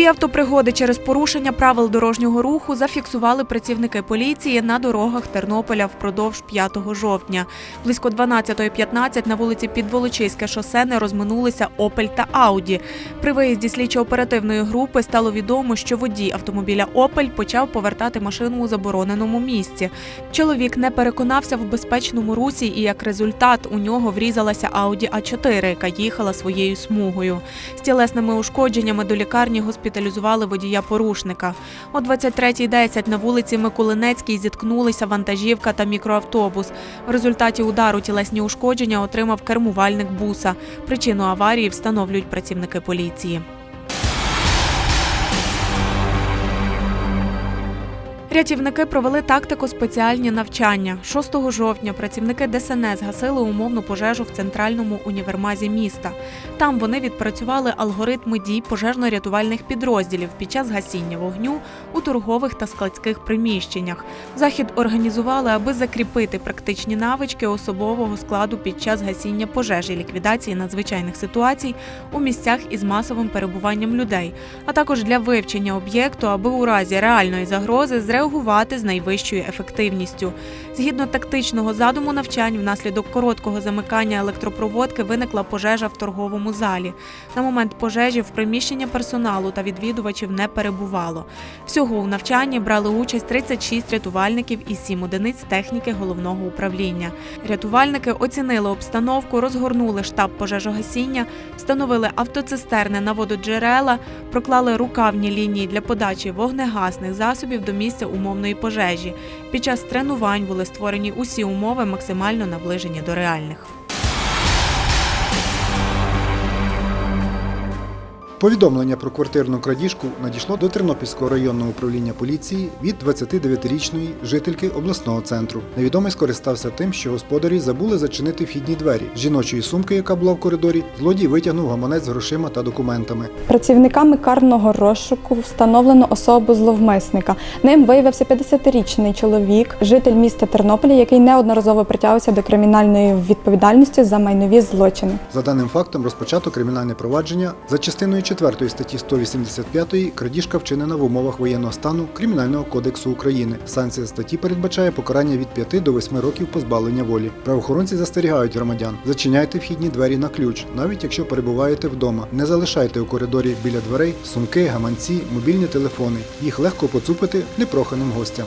Дві автопригоди через порушення правил дорожнього руху зафіксували працівники поліції на дорогах Тернополя впродовж 5 жовтня. Близько 12.15 на вулиці Підволочиське шосе не розминулися Опель та Ауді. При виїзді слідчо-оперативної групи стало відомо, що водій автомобіля Опель почав повертати машину у забороненому місці. Чоловік не переконався в безпечному русі, і як результат у нього врізалася Ауді А4, яка їхала своєю смугою. З тілесними ушкодженнями до лікарні госпіталізували водія порушника. О 23.10 на вулиці Миколинецькій зіткнулися вантажівка та мікроавтобус. В результаті удару тілесні ушкодження отримав кермувальник буса. Причину аварії встановлюють працівники поліції. Рятівники провели тактико спеціальні навчання. 6 жовтня працівники ДСНС гасили умовну пожежу в центральному універмазі міста. Там вони відпрацювали алгоритми дій пожежно-рятувальних підрозділів під час гасіння вогню у торгових та складських приміщеннях. Захід організували, аби закріпити практичні навички особового складу під час гасіння пожежі, ліквідації надзвичайних ситуацій у місцях із масовим перебуванням людей, а також для вивчення об'єкту, аби у разі реальної загрози зреагувати з найвищою ефективністю. Згідно тактичного задуму навчань, внаслідок короткого замикання електропроводки виникла пожежа в торговому залі. На момент пожежі в приміщення персоналу та відвідувачів не перебувало. Всього у навчанні брали участь 36 рятувальників і 7 одиниць техніки головного управління. Рятувальники оцінили обстановку, розгорнули штаб пожежогасіння, встановили автоцистерни на вододжерела, проклали рукавні лінії для подачі вогнегасних засобів до місця умовної пожежі. Під час тренувань були створені усі умови, максимально наближені до реальних. Повідомлення про квартирну крадіжку надійшло до Тернопільського районного управління поліції від 29-річної жительки обласного центру. Невідомий скористався тим, що господарі забули зачинити вхідні двері. З жіночої сумки, яка була в коридорі, злодій витягнув гаманець з грошима та документами. Працівниками карного розшуку встановлено особу зловмисника. Ним виявився 50-річний чоловік, житель міста Тернополя, який неодноразово притягувався до кримінальної відповідальності за майнові злочини. За даним фактом розпочато кримінальне провадження за частиною 4 статті 185 крадіжка вчинена в умовах воєнного стану Кримінального кодексу України. Санкція статті передбачає покарання від 5 до 8 років позбавлення волі. Правоохоронці застерігають громадян: зачиняйте вхідні двері на ключ, навіть якщо перебуваєте вдома. Не залишайте у коридорі біля дверей сумки, гаманці, мобільні телефони. Їх легко поцупити непроханим гостям.